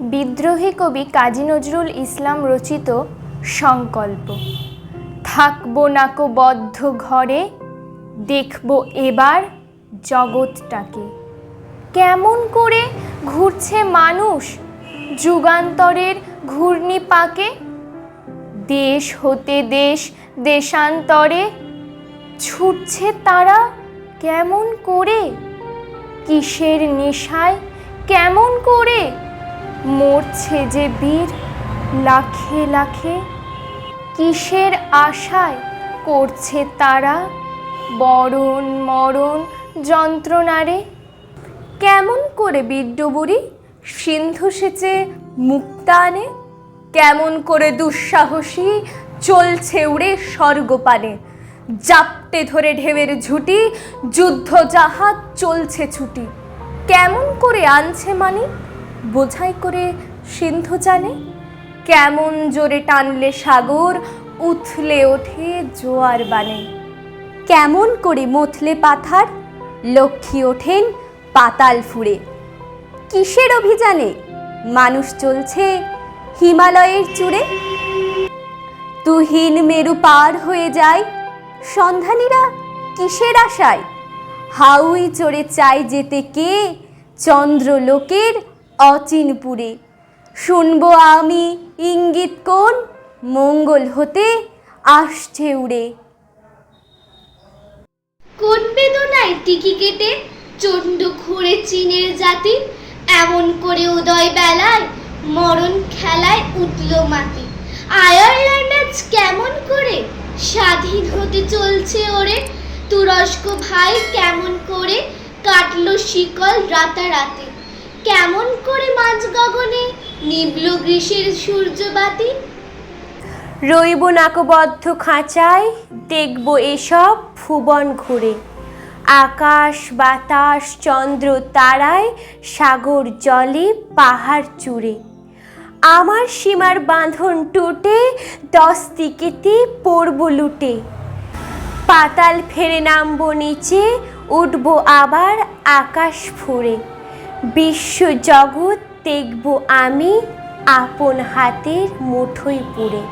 বিদ্রোহী কবি কাজী নজরুল ইসলাম রচিত সংকল্প। থাকব নাকো বদ্ধ ঘরে, দেখব এবার জগৎটাকে। কেমন করে ঘুরছে মানুষ যুগান্তরের ঘূর্ণি পাকে? দেশ হতে দেশ, দেশান্তরে, ছুটছে তারা কেমন করে? কিসের নেশায় কেমন করে মরছে যে বীর লাখে লাখে। কিসের আশায় করছে তারা বরণ মরণ যন্ত্রণারে? কেমন করে বিদ্যুবুরি সিন্ধু সেচে মুক্তা আনে? কেমন করে দুঃসাহসী চলছে উড়ে স্বর্গপানে? জাপটে ধরে ঢেউয়ের ঝুটি, যুদ্ধ জাহাজ চলছে ছুটি। কেমন করে আনছে মানে? বোঝাই করে সিন্ধু জানে, কেমন জোরে টানলে সাগর, উথলে ওঠে জোয়ার বানে। কেমন করে মথলে পাথার, লক্ষ্মী ওঠেন পাতাল ফুঁড়ে। কিসের অভিযানে মানুষ চলছে হিমালয়ের চূড়ে? তুহিন মেরু পার হয়ে যায়, সন্ধানীরা কিসের আশায়? হাউই চড়ে চাই যেতে কে? চন্দ্রলোকের অচিনপুরে। শুনব আমি ইঙ্গিত কোন? মঙ্গল হতে আসছে উড়ে। কোন বেদনায় টিকি কেটে চন্ড ঘুরে চীনের জাতি? এমন করে উদয় বেলায় মরণ খেলায় উঠল মাটি। আয়ারল্যান্ড আজ কেমন করে স্বাধীন হতে চলছে ওরে? তুরস্ক ভাই কেমন করে কাটলো শিকল রাতারাতি? কেমন করে মাঝ গগনে নিবল গ্রীষ্মের সূর্যবাতি? রইব নাকবদ্ধ খাঁচায়, দেখব এসব ভুবন ঘুরে। আকাশ, বাতাস, চন্দ্র তারায়, সাগর জলে, পাহাড় চূড়ে। আমার সীমার বাঁধন টুটে, দশ দিকেতে পড়ব লুটে। পাতাল ফেরে নামব নিচে, উঠবো আবার আকাশ ফুঁড়ে বিশ্ব জগৎ দেখব আমি আপন হাতের মুঠোয় পুড়ে।